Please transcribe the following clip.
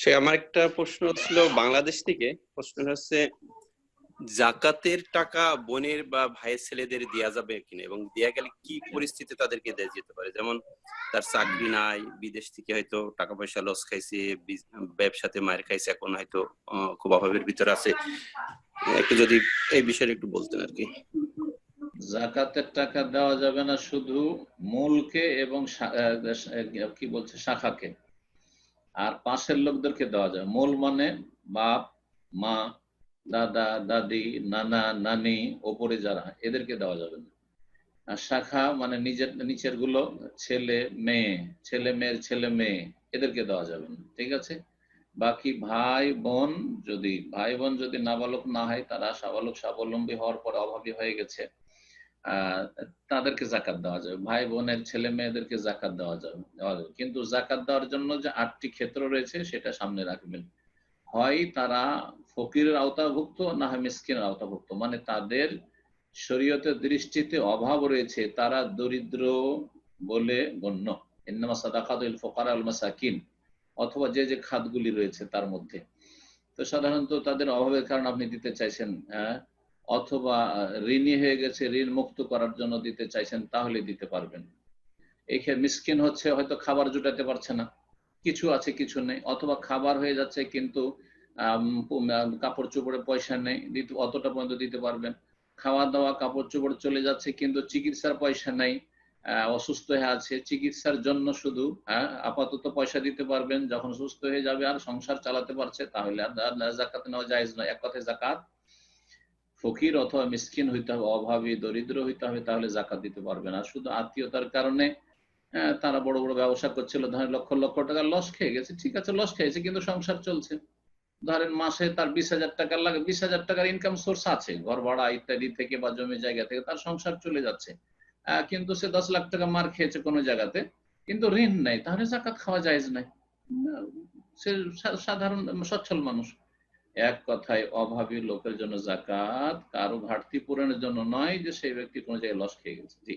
সে আমার একটা প্রশ্ন ছিল বাংলাদেশ থেকে। প্রশ্ন হচ্ছে, জাকাতের টাকা বোনের বা ভাইয়ের ছেলেদের দেয়া যাবে কিনা এবং দেয়া গেলে কি পরিস্থিতি তাদেরকে দেয়া যেতে পারে? যেমন তার চাকরি নাই, বিদেশ থেকে হয়তো টাকা পয়সা লস খাইছে ব্যবসাতে মায়ের খাইছে, এখন হয়তো খুব অভাবের ভিতরে আছে। একটু যদি এই বিষয়ে একটু বলতেন আর কি। জাকাতের টাকা দেওয়া যাবে না শুধু মূলকে এবং কি বলছে, শাখাকে। আর পাশের লোকদেরকে দেওয়া যাবে মূল মানে বাপ, মা, দাদা, দাদি, নানা, নানি, ওপরে যারা, এদেরকে দেওয়া যাবে না। আর শাখা মানে নিজের নিচেরগুলো ছেলে, মেয়ে, ছেলে মেয়ের ছেলে মেয়ে, এদেরকে দেওয়া যাবে না। ঠিক আছে? বাকি ভাই, বোন যদি, ভাই বোন যদি নাবালক না হয়, তারা সাবালক স্বাবলম্বী হওয়ার পর অভাবী হয়ে গেছে তাদেরকে জাকাত দেওয়া যাবে ভাই বোনের ছেলে মেয়েদেরকে জাকাত দেওয়া যাবে কিন্তু জাকাত দেওয়ার জন্য যে আটটি ক্ষেত্র রয়েছে, সেটা সামনে রাখবেন। হয় তারা ফকিরের আওতাভুক্ত, না হয় মিসকিনের আওতাভুক্ত। মানে তাদের শরীয়তের দৃষ্টিতে অভাব রয়েছে, তারা দরিদ্র বলে গণ্য। ইন্নামা সাদাকাতুল ফুকারা আল মাসাকিন, অথবা যে যে খাতগুলি রয়েছে তার মধ্যে। তো সাধারণত তাদের অভাবের কারণে আপনি দিতে চাইছেন হ্যাঁ? অথবা ঋণী হয়ে গেছে, ঋণ মুক্ত করার জন্য দিতে চাইছেন, তাহলে দিতে পারবেন। ক্ষেত্রে মিসকিন হচ্ছে, হয়তো খাবার জুটাতে পারছে না। কিছু আছে, কিছু নেই। অথবা খাবার হয়ে যাচ্ছে, কিন্তু কাপড় চোপড়ে পয়সা নেই, দিতে, অতটা পর্যন্ত দিতে পারবেন। খাওয়া দাওয়া কাপড় চোপড় চলে যাচ্ছে, কিন্তু চিকিৎসার পয়সা নাই অসুস্থ হয়ে আছে। চিকিৎসার জন্য শুধু আপাতত পয়সা দিতে পারবেন। যখন সুস্থ হয়ে যাবে আর সংসার চালাতে পারছে, তাহলে আর জাকাত নেওয়া জায়েজ নয়। এক কথায় জাকাত ফকির অথবা মিসকিন হইতে হবে, অভাবী, দরিদ্র হইতে হবে, তাহলে জাকাত দিতে পারবে না। শুধু আত্মীয়তার কারণে তারা বড় বড় ব্যবসা করছিল, ধরেন লক্ষ লক্ষ টাকা লস খেয়ে গেছে, ঠিক আছে, লস খেয়েছে, কিন্তু সংসার চলছে। ধরেন মাসে তার বিশ হাজার টাকা লাগে, বিশ হাজার টাকার ইনকাম সোর্স আছে, ঘর ভাড়া ইত্যাদি থেকে বা জমি জায়গা থেকে তার সংসার চলে যাচ্ছে। কিন্তু সে দশ লাখ টাকা মার খেয়েছে কোনো জায়গাতে, কিন্তু ঋণ নেই, তাহলে জাকাত খাওয়া যায় নাই। সা- সাধারণ, সচ্ছল মানুষ। এক কথায় অভাবী লোকের জন্য জাকাত কারও ঘাটতি পূরণের জন্য নয় যে সেই ব্যক্তি কোনো জায়গায় লস খেয়ে গেছে। জি।